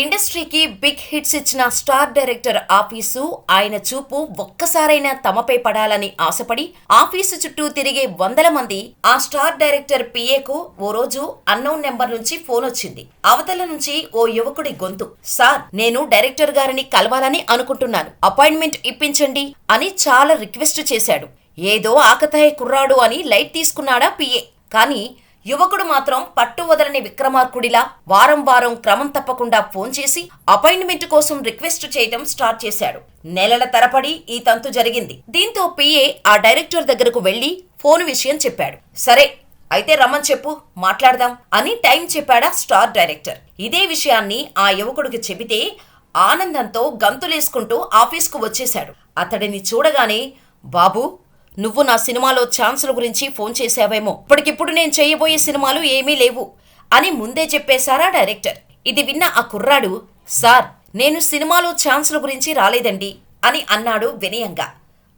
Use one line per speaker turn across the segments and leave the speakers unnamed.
ఇండస్ట్రీకి big hits ఇచ్చిన star director office ఆయన చూపు ఒక్కసారైనా తమపై పడాలని ఆశపడి ఆఫీసు చుట్టూ తిరిగే వందల మంది ఆ స్టార్ డైరెక్టర్ పిఏకు ఓ రోజు అన్నోన్ నెంబర్ నుంచి ఫోన్ వచ్చింది. అవతల నుంచి ఓ యువకుడి గొంతు సార్ నేను డైరెక్టర్ గారిని కలవాలని అనుకుంటున్నాను. అపాయింట్మెంట్ ఇప్పించండి అని చాలా రిక్వెస్ట్ చేశాడు. ఏదో ఆకతాయ కుర్రాడు అని లైట్ తీసుకున్నాడా పిఏ. కానీ యువకుడు మాత్రం పట్టు వదలని విక్రమార్కుడిలా వారం వారం క్రమం తప్పకుండా ఫోన్ చేసి అపాయింట్మెంట్ కోసం రిక్వెస్ట్ చేయటం స్టార్ట్ చేశాడు. నెలల తరపడి ఈ తంతు జరిగింది. దీంతో పిఏ ఆ డైరెక్టర్ దగ్గరకు వెళ్ళి ఫోన్ విషయం చెప్పాడు. సరే అయితే రమ్మని చెప్పు మాట్లాడదాం అని టైం చెప్పాడా స్టార్ డైరెక్టర్. ఇదే విషయాన్ని ఆ యువకుడికి చెబితే ఆనందంతో గంతులేసుకుంటూ ఆఫీస్కు వచ్చేశాడు. అతడిని చూడగానే బాబు నువ్వు నా సినిమాలో ఛాన్సుల గురించి ఫోన్ చేశావేమో. ఇప్పటికిప్పుడు నేను చేయబోయే సినిమాలు ఏమీ లేవు అని ముందే చెప్పేశారా డైరెక్టర్. ఇది విన్న ఆ కుర్రాడు సార్ నేను సినిమాలో ఛాన్సుల గురించి రాలేదండి అని అన్నాడు వినయంగా.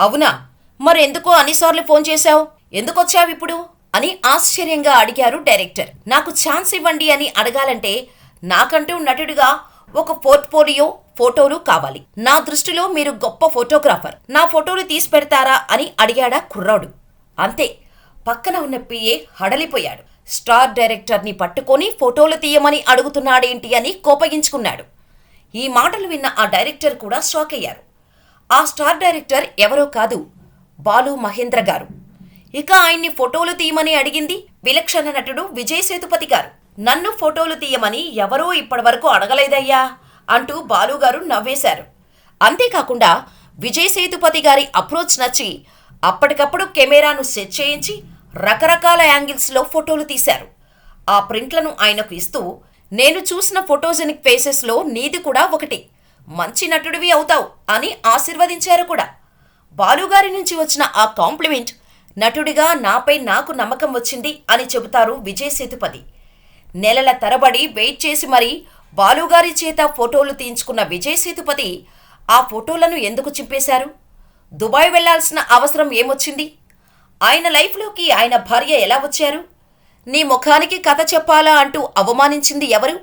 అవునా? మరెందుకో అన్నిసార్లు ఫోన్ చేశావు? ఎందుకొచ్చావిప్పుడు అని ఆశ్చర్యంగా అడిగారు డైరెక్టర్. నాకు ఛాన్స్ ఇవ్వండి అని అడగాలంటే నాకంటూ నటుడిగా ఒక పోర్ట్ఫోలియో ఫోటోలు కావాలి. నా దృష్టిలో మీరు గొప్ప ఫోటోగ్రాఫర్. నా ఫోటోలు తీసి పెడతారా అని అడిగాడా కుర్రాడు. అంతే. పక్కన ఉన్న పిఏ హడలిపోయాడు. స్టార్ డైరెక్టర్ని పట్టుకొని ఫోటోలు తీయమని అడుగుతున్నాడేంటి అని కోపగించుకున్నాడు. ఈ మాటలు విన్న ఆ డైరెక్టర్ కూడా షాక్ అయ్యారు. ఆ స్టార్ డైరెక్టర్ ఎవరో కాదు బాలు మహేంద్ర గారు. ఇక ఆయన్ని ఫోటోలు తీయమని అడిగింది విలక్షణ నటుడు విజయ్ సేతుపతి గారు. నన్ను ఫోటోలు తీయమని ఎవరూ ఇప్పటివరకు అడగలేదయ్యా అంటూ బాలుగారు నవ్వేశారు. అంతేకాకుండా విజయ్ సేతుపతి గారి అప్రోచ్ నచ్చి అప్పటికప్పుడు కెమెరాను సెట్ చేయించి రకరకాల యాంగిల్స్లో ఫోటోలు తీశారు. ఆ ప్రింట్లను ఆయనకు ఇస్తూ నేను చూసిన ఫోటోజెనిక్ ఫేసెస్లో నీది కూడా ఒకటి. మంచి నటుడివి అవుతావు అని ఆశీర్వదించారు కూడా. బాలుగారి నుంచి వచ్చిన ఆ కాంప్లిమెంట్ నటుడిగా నాపై నాకు నమ్మకం వచ్చింది అని చెబుతారు విజయ్ సేతుపతి. నెలల తరబడి వెయిట్ చేసి మరీ బాలుగారి చేత ఫోటోలు తీయించుకున్న విజయ్ సేతుపతి ఆ ఫోటోలను ఎందుకు చింపేశారు? దుబాయ్ వెళ్ళాల్సిన అవసరం ఏమొచ్చింది? ఆయన లైఫ్లోకి ఆయన భార్య ఎలా వచ్చారు? నీ ముఖానికి కథ చెప్పాలా అంటూ అవమానించింది ఎవరు?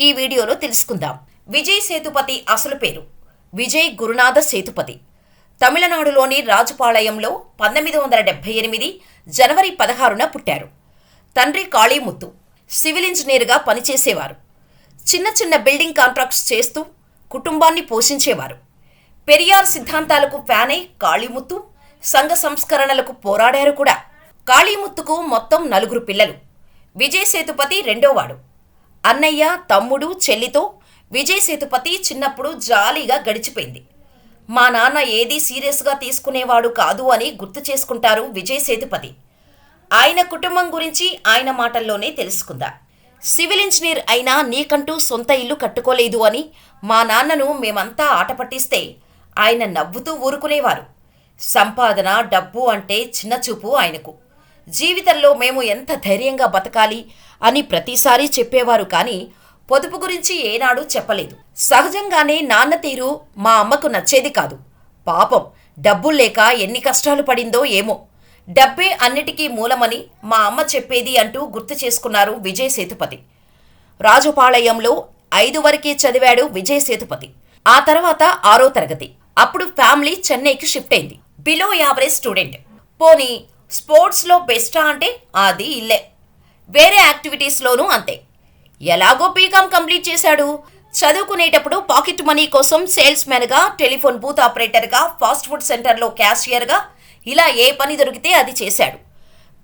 ఈ వీడియోలో తెలుసుకుందాం. విజయ్ సేతుపతి అసలు పేరు? విజయ్ గురునాథ సేతుపతి. తమిళనాడులోని రాజుపాళయంలో పంతొమ్మిది వందల డెబ్బై ఎనిమిది జనవరి పదహారున పుట్టారు. తండ్రి కాళీముత్తు. సివిల్ ఇంజనీర్గా పనిచేసేవారు. చిన్న చిన్న బిల్డింగ్ కాంట్రాక్ట్స్ చేస్తూ కుటుంబాన్ని పోషించేవారు. పెరియార్ సిద్ధాంతాలకు ఫ్యానై కాళీముత్తు సంఘ సంస్కరణలకు పోరాడారు కూడా. కాళీముత్తుకు మొత్తం నలుగురు పిల్లలు. విజయ్ సేతుపతి రెండోవాడు. అన్నయ్య తమ్ముడు చెల్లితో విజయ్ సేతుపతి చిన్నప్పుడు జాలీగా గడిచిపోయింది. మా నాన్న ఏదీ సీరియస్గా తీసుకునేవాడు కాదు అని గుర్తు చేసుకుంటారు విజయ్ సేతుపతి. ఆయన కుటుంబం గురించి ఆయన మాటల్లోనే తెలుసుకుందా. సివిల్ ఇంజనీర్ అయినా నీకంటూ సొంత ఇల్లు కట్టుకోలేదు అని మా నాన్నను మేమంతా ఆట పట్టిస్తే ఆయన నవ్వుతూ ఊరుకునేవారు. సంపాదన డబ్బు అంటే చిన్నచూపు ఆయనకు. జీవితంలో మేము ఎంత ధైర్యంగా బతకాలి అని ప్రతిసారి చెప్పేవారు కానీ పొదుపు గురించి ఏనాడు చెప్పలేదు. సహజంగానే నాన్న తీరు మా అమ్మకు నచ్చేది కాదు. పాపం డబ్బుల్లేక ఎన్ని కష్టాలు పడిందో ఏమో. డబ్బే అన్నిటికీ మూలమని మా అమ్మ చెప్పేది అంటూ గుర్తు చేసుకున్నారు విజయ్ సేతుపతి. రాజుపాళయంలో ఐదు వరకే చదివాడు విజయ్ సేతుపతి. ఆ తర్వాత ఆరో తరగతి. అప్పుడు ఫ్యామిలీ చెన్నైకి షిఫ్ట్ అయింది. Below average student. పోనీ స్పోర్ట్స్లో బెస్టా అంటే అది ఇల్లే. వేరే యాక్టివిటీస్లోనూ అంతే. ఎలాగో బీకామ్ కంప్లీట్ చేశాడు. చదువుకునేటప్పుడు పాకెట్ మనీ కోసం సేల్స్ మ్యాన్గా టెలిఫోన్ బూత్ ఆపరేటర్గా ఫాస్ట్ ఫుడ్ సెంటర్లో క్యాషియర్గా ఇలా ఏ పని దొరికితే అది చేశాడు.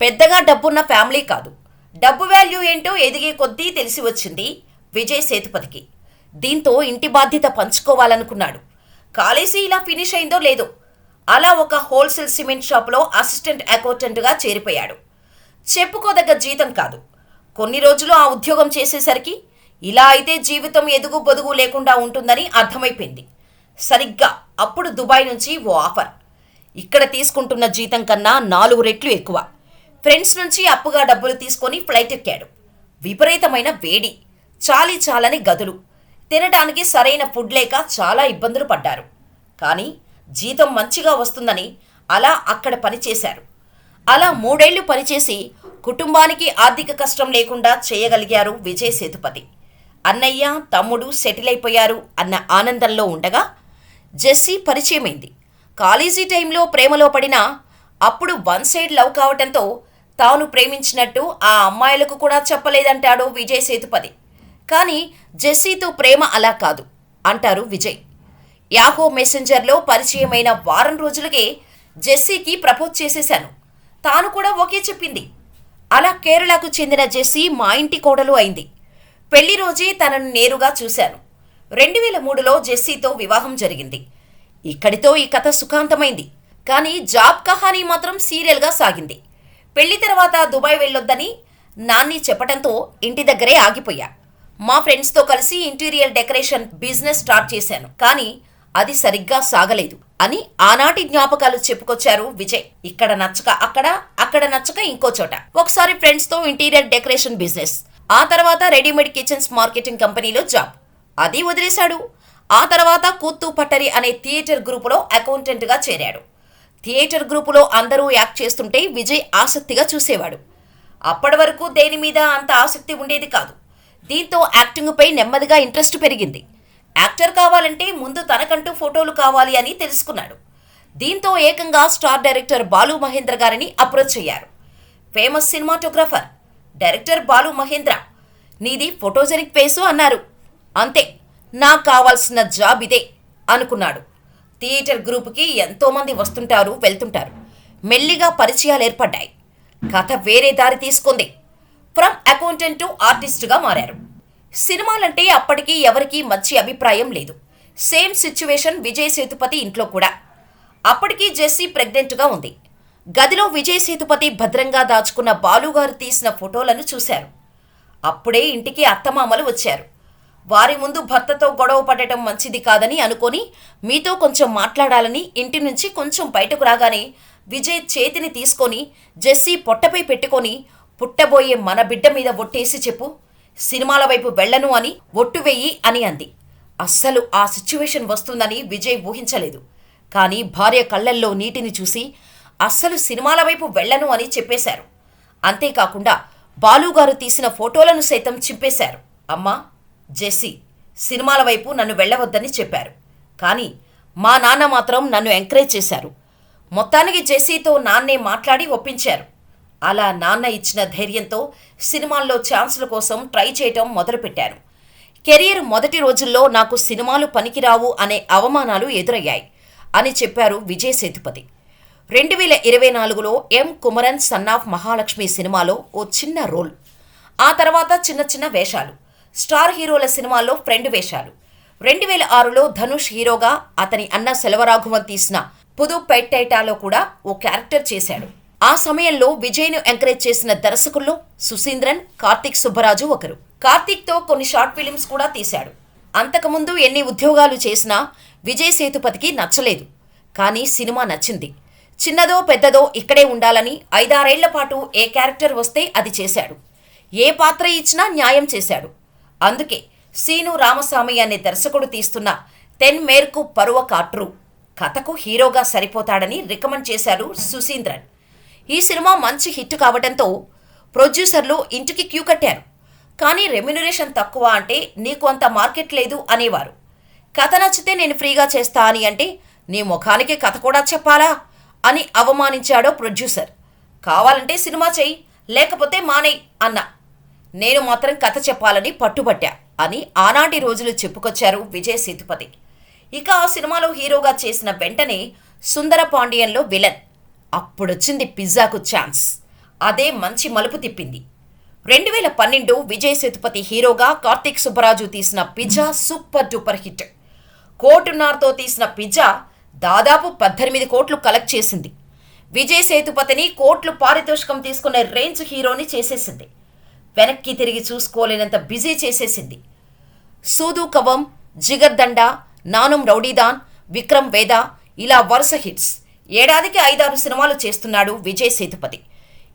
పెద్దగా డబ్బున్న ఫ్యామిలీ కాదు. డబ్బు వాల్యూ ఏంటో ఎదిగే కొద్దీ తెలిసి వచ్చింది విజయ్ సేతుపతికి. దీంతో ఇంటి బాధ్యత పంచుకోవాలనుకున్నాడు. కాలేజీ ఇలా ఫినిష్ అయిందో లేదో. అలా ఒక హోల్సేల్ సిమెంట్ షాప్లో అసిస్టెంట్ అకౌంటెంట్గా చేరిపోయాడు. చెప్పుకోదగ్గ జీతం కాదు. కొన్ని రోజులు ఆ ఉద్యోగం చేసేసరికి ఇలా అయితే జీవితం ఎదుగు బొదుగు లేకుండా ఉంటుందని అర్థమైపోయింది. సరిగ్గా అప్పుడు దుబాయ్ నుంచి ఓ ఆఫర్. ఇక్కడ తీసుకుంటున్న జీతం కన్నా నాలుగు రెట్లు ఎక్కువ. ఫ్రెండ్స్ నుంచి అప్పుగా డబ్బులు తీసుకొని ఫ్లైట్ ఎక్కాడు. విపరీతమైన వేడి చాలి చాలని గదులు. తినడానికి సరైన ఫుడ్ లేక చాలా ఇబ్బందులు పడ్డారు. కానీ జీతం మంచిగా వస్తుందని అలా అక్కడ పనిచేశారు అలా మూడేళ్ళు పనిచేసి కుటుంబానికి ఆర్థిక కష్టం లేకుండా చేయగలిగారు విజయ్ సేతుపతి. అన్నయ్య తమ్ముడు సెటిల్ అయిపోయారు అన్న ఆనందంలో ఉండగా జెస్సీ పరిచయమైంది. కాలేజీ టైంలో ప్రేమలో పడినా అప్పుడు వన్ సైడ్ లవ్ కావటంతో తాను ప్రేమించినట్టు ఆ అమ్మాయిలకు కూడా చెప్పలేదంటాడు విజయ్ సేతుపతి. కానీ జెస్సీతో ప్రేమ అలా కాదు అంటారు విజయ్. యాహో మెసెంజర్లో పరిచయమైన వారం రోజులకే జెస్సీకి ప్రపోజ్ చేసేశాను. తాను కూడా ఓకే చెప్పింది. అలా కేరళకు చెందిన జెస్సీ మా ఇంటి కోడలు అయింది. పెళ్ళి రోజే తనను నేరుగా చూశాను. రెండు వేల మూడులో జెస్సీతో వివాహం జరిగింది. ఇక్కడితో ఈ కథ సుఖాంతమైంది. కానీ జాబ్ కహానీ మాత్రం సీరియల్గా సాగింది. పెళ్ళి తర్వాత దుబాయ్ వెళ్ళొద్దని నాన్ని చెప్పడంతో ఇంటి దగ్గరే ఆగిపోయా. మా ఫ్రెండ్స్తో కలిసి ఇంటీరియర్ డెకరేషన్ బిజినెస్ స్టార్ట్ చేశాను. కానీ అది సరిగ్గా సాగలేదు అని ఆనాటి జ్ఞాపకాలు చెప్పుకొచ్చారు విజయ్. ఇక్కడ నచ్చక అక్కడ అక్కడ నచ్చక ఇంకో చోట. ఒకసారి ఫ్రెండ్స్తో ఇంటీరియర్ డెకరేషన్ బిజినెస్ ఆ తర్వాత రెడీమేడ్ కిచెన్స్ మార్కెటింగ్ కంపెనీలో జాబ్. అది వదిలేశాడు. ఆ తర్వాత కూత్తు పట్టరి అనే థియేటర్ గ్రూపులో అకౌంటెంట్గా చేరాడు. థియేటర్ గ్రూపులో అందరూ యాక్ట్ చేస్తుంటే విజయ్ ఆసక్తిగా చూసేవాడు. అప్పటి వరకు దేని మీద అంత ఆసక్తి ఉండేది కాదు. దీంతో యాక్టింగ్పై నెమ్మదిగా ఇంట్రెస్ట్ పెరిగింది. యాక్టర్ కావాలంటే ముందు తనకంటూ ఫోటోలు కావాలి అని తెలుసుకున్నాడు. దీంతో ఏకంగా స్టార్ డైరెక్టర్ బాలు మహేంద్ర గారిని అప్రోచ్ అయ్యారు. Famous cinematographer director Balu Mahendra నీది ఫోటోజెనిక్ ఫేసు అన్నారు. అంతే. నాకు కావాల్సిన జాబ్ ఇదే అనుకున్నాడు. థియేటర్ గ్రూప్కి ఎంతోమంది వస్తుంటారు వెళ్తుంటారు. మెల్లిగా పరిచయాలు ఏర్పడ్డాయి. కథ వేరే దారి తీసుకుంది. ఫ్రమ్ అకౌంటెంట్ టు ఆర్టిస్ట్గా మారారు. సినిమాలంటే అప్పటికి ఎవరికీ మంచి అభిప్రాయం లేదు. సేమ్ సిచ్యువేషన్ విజయ్ సేతుపతి ఇంట్లో కూడా. అప్పటికి జెస్సీ ప్రెగ్నెంట్గా ఉంది. గదిలో విజయ్ సేతుపతి భద్రంగా దాచుకున్న బాలుగారు తీసిన ఫోటోలను చూశారు. అప్పుడే ఇంటికి అత్తమామలు వచ్చారు. వారి ముందు భర్తతో గొడవ పడటం మంచిది కాదని అనుకొని మీతో కొంచెం మాట్లాడాలని ఇంటి నుంచి కొంచెం బయటకు రాగానే విజయ్ చేతిని తీసుకొని జెస్సీ పొట్టపై పెట్టుకొని పుట్టబోయే మన బిడ్డ మీద ఒట్టేసి చెప్పు సినిమాల వైపు వెళ్ళను అని ఒట్టు వెయ్యి అని అంది. అస్సలు ఆ సిచ్యువేషన్ వస్తుందని విజయ్ ఊహించలేదు. కానీ భార్య కళ్ళల్లో నీటిని చూసి అస్సలు సినిమాల వైపు వెళ్ళను అని చెప్పేశారు. అంతేకాకుండా బాలుగారు తీసిన ఫోటోలను సైతం చింపేశారు. అమ్మా జెస్సీ సినిమాల వైపు నన్ను వెళ్ళవద్దని చెప్పారు. కానీ మా నాన్న మాత్రం నన్ను ఎంకరేజ్ చేశారు. మొత్తానికి జెస్సీతో నాన్నే మాట్లాడి ఒప్పించారు. అలా నాన్న ఇచ్చిన ధైర్యంతో సినిమాల్లో ఛాన్సుల కోసం ట్రై చేయటం మొదలుపెట్టాను కెరీర్ మొదటి రోజుల్లో నాకు సినిమాలు పనికిరావు అనే అవమానాలు ఎదురయ్యాయి అని చెప్పారు విజయ్ సేతుపతి. రెండు వేల ఇరవై నాలుగులో M Kumaran son of Mahalakshmi సినిమాలో ఓ చిన్న రోల్ ఆ తర్వాత చిన్న చిన్న వేషాలు స్టార్ హీరోల సినిమాల్లో ఫ్రెండ్ వేషాలు. రెండు వేల ఆరులో ధనుష్ హీరోగా అతని అన్న సెలవరాఘవన్ తీసిన పుదు పెట్టైటాలో కూడా ఓ క్యారెక్టర్ చేశాడు. ఆ సమయంలో విజయ్ను ఎంకరేజ్ చేసిన దర్శకుల్లో సుశీంద్రన్ కార్తిక్ సుబ్బరాజు ఒకరు. కార్తిక్తో కొన్ని షార్ట్ ఫిలిమ్స్ కూడా తీశాడు. అంతకుముందు ఎన్ని ఉద్యోగాలు చేసినా విజయ్ సేతుపతికి నచ్చలేదు. కానీ సినిమా నచ్చింది. చిన్నదో పెద్దదో ఇక్కడే ఉండాలని ఐదారేళ్ళ పాటు ఏ క్యారెక్టర్ వస్తే అది చేశాడు. ఏ పాత్ర ఇచ్చినా న్యాయం చేశాడు. అందుకే సీను రామస్వామి అనే దర్శకుడు తీస్తున్న తెన్ మేర్కు పరువ కాట్రు. కథకు హీరోగా సరిపోతాడని రికమెండ్ చేశారు సుశీంద్రన్. ఈ సినిమా మంచి హిట్ కావడంతో ప్రొడ్యూసర్లు ఇంటికి క్యూ కట్టారు. కానీ రెమ్యునరేషన్ తక్కువ అంటే నీకు అంత మార్కెట్ లేదు అనేవారు. కథ నచ్చితే నేను ఫ్రీగా చేస్తా అని అంటే నీ ముఖానికి కథ కూడా చెప్పాలా? అని అవమానించాడో ప్రొడ్యూసర్. కావాలంటే సినిమా చెయ్యి లేకపోతే మానేయ్ అన్నా నేను మాత్రం కథ చెప్పాలని పట్టుబట్టా అని ఆనాటి రోజులు చెప్పుకొచ్చారు విజయ్ సేతుపతి. ఇక ఆ సినిమాలో హీరోగా చేసిన వెంటనే సుందర పాండియన్లో విలన్. అప్పుడొచ్చింది పిజ్జాకు ఛాన్స్. అదే మంచి మలుపు తిప్పింది. రెండు వేల పన్నెండు విజయ్ సేతుపతి హీరోగా కార్తీక్ సుబ్బరాజు తీసిన పిజ్జా సూపర్ డూపర్ హిట్. కోటున్నార్తో తీసిన పిజ్జా దాదాపు పద్దెనిమిది కోట్లు కలెక్ట్ చేసింది. విజయ్ సేతుపతిని కోట్లు పారితోషికం తీసుకునే రేంజ్ హీరోని చేసేసింది. వెనక్కి తిరిగి చూసుకోలేనంత బిజీ చేసేసింది. సూదు కవం జిగర్దండ నానుం రౌడీదాన్ విక్రమ్ వేద ఇలా వరుస హిట్స్. ఏడాదికి ఐదారు సినిమాలు చేస్తున్నాడు విజయ్ సేతుపతి.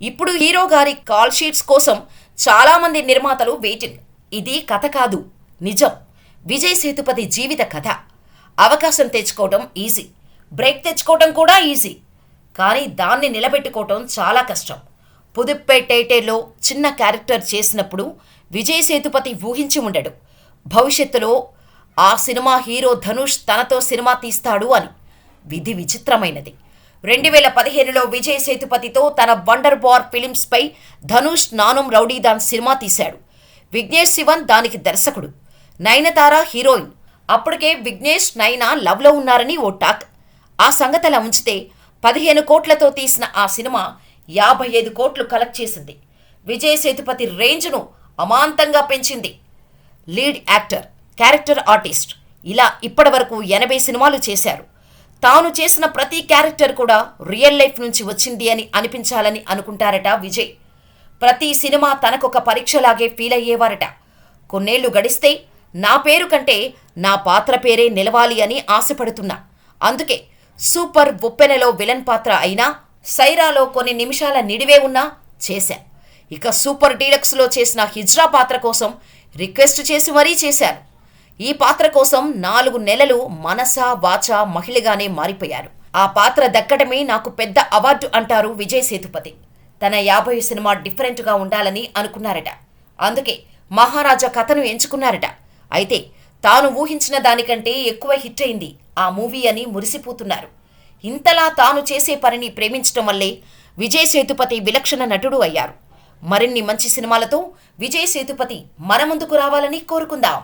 ఇప్పుడు హీరో గారి కాల్ షీట్స్ కోసం చాలామంది నిర్మాతలు వెయిటింగ్. ఇది కథ కాదు నిజం. విజయ్ సేతుపతి జీవిత కథ. అవకాశం తెచ్చుకోవటం ఈజీ. బ్రేక్ తెచ్చుకోవటం కూడా ఈజీ. కానీ దాన్ని నిలబెట్టుకోవటం చాలా కష్టం. పుదుప్పేటేటేలో చిన్న క్యారెక్టర్ చేసినప్పుడు విజయ్ సేతుపతి ఊహించి ఉండడు. భవిష్యత్తులో ఆ సినిమా హీరో ధనుష్ తనతో సినిమా తీస్తాడు అని. విధి విచిత్రమైనది. రెండు వేల పదిహేనులో విజయ్ సేతుపతితో తన వండర్ బార్ ఫిలిమ్స్పై ధనుష్ నానుం రౌడీదాన్ సినిమా తీశాడు. విఘ్నేష్ శివన్ దానికి దర్శకుడు. నయనతార హీరోయిన్. అప్పటికే విఘ్నేష్ నయన లవ్లో ఉన్నారని ఓ టాక్. ఆ సంగతలా ఉంచితే పదిహేను కోట్లతో తీసిన ఆ సినిమా యాభై ఐదు కోట్లు కలెక్ట్ చేసింది. విజయ్ సేతుపతి రేంజ్ను అమాంతంగా పెంచింది. లీడ్ యాక్టర్ క్యారెక్టర్ ఆర్టిస్ట్ ఇలా ఇప్పటివరకు ఎనభై సినిమాలు చేశారు. తాను చేసిన ప్రతి క్యారెక్టర్ కూడా రియల్ లైఫ్ నుంచి వచ్చింది అని అనిపించాలని అనుకుంటారట విజయ్. ప్రతి సినిమా తనకొక పరీక్షలాగే ఫీల్ అయ్యేవారట. కొన్నేళ్ళు గడిస్తే నా పేరు కంటే నా పాత్ర పేరే నిలవాలి అని ఆశపడుతున్నా. అందుకే సూపర్ బొప్పెనలో విలన్ పాత్ర అయినా సైరాలో కొన్ని నిమిషాల నిడివే ఉన్నా చేశా. ఇక సూపర్ డీలక్స్లో చేసిన హిజ్రా పాత్ర కోసం రిక్వెస్ట్ చేసి మరీ చేశాను ఈ పాత్ర కోసం నాలుగు నెలలు మనస వాచ మహిళగానే మారిపోయారు. ఆ పాత్ర దక్కడమే నాకు పెద్ద అవార్డు అంటారు విజయ్ సేతుపతి. తన యాభై సినిమా డిఫరెంట్గా ఉండాలని అనుకున్నారట. అందుకే మహారాజా కథను ఎంచుకున్నారట. అయితే తాను ఊహించిన దానికంటే ఎక్కువ హిట్ అయింది ఆ మూవీ అని మురిసిపోతున్నారు. ఇంతలా తాను చేసే పనిని ప్రేమించటం వల్లే విజయ్ సేతుపతి విలక్షణ నటుడు అయ్యారు. మరిన్ని మంచి సినిమాలతో విజయ్ సేతుపతి మన ముందుకు రావాలని కోరుకుందాం.